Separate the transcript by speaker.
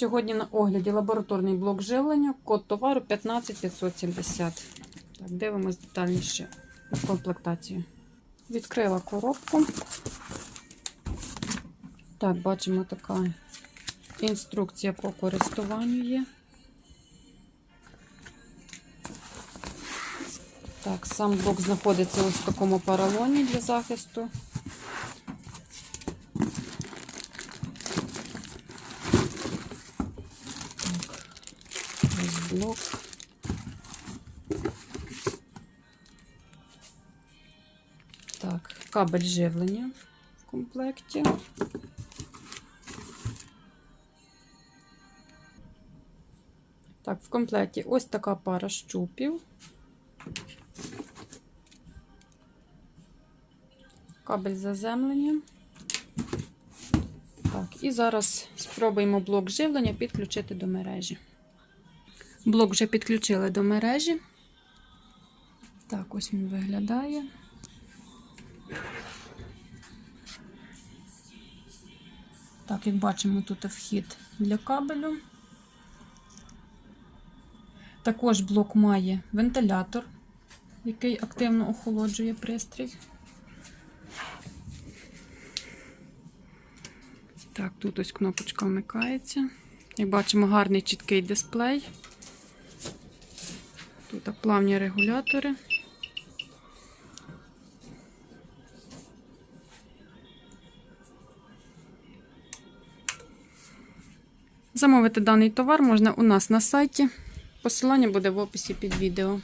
Speaker 1: Сьогодні на огляді лабораторний блок живлення, код товару 15570. Так, дивимось детальніше комплектацію. Відкрила коробку. Так, бачимо така інструкція по користуванню є. Так, сам блок знаходиться ось в такому поролоні для захисту. Ось блок. Так, кабель живлення в комплекті. Так, в комплекті ось така пара щупів. Кабель заземлення. Так, і зараз спробуємо блок живлення підключити до мережі. Блок вже підключили до мережі. Так, ось він виглядає. Так, як бачимо, тут вхід для кабелю. Також блок має вентилятор, який активно охолоджує пристрій. Так, тут ось кнопочка вмикається. Як бачимо, гарний чіткий дисплей. Тут плавні регулятори. Замовити даний товар можна у нас на сайті. Посилання буде в описі під відео.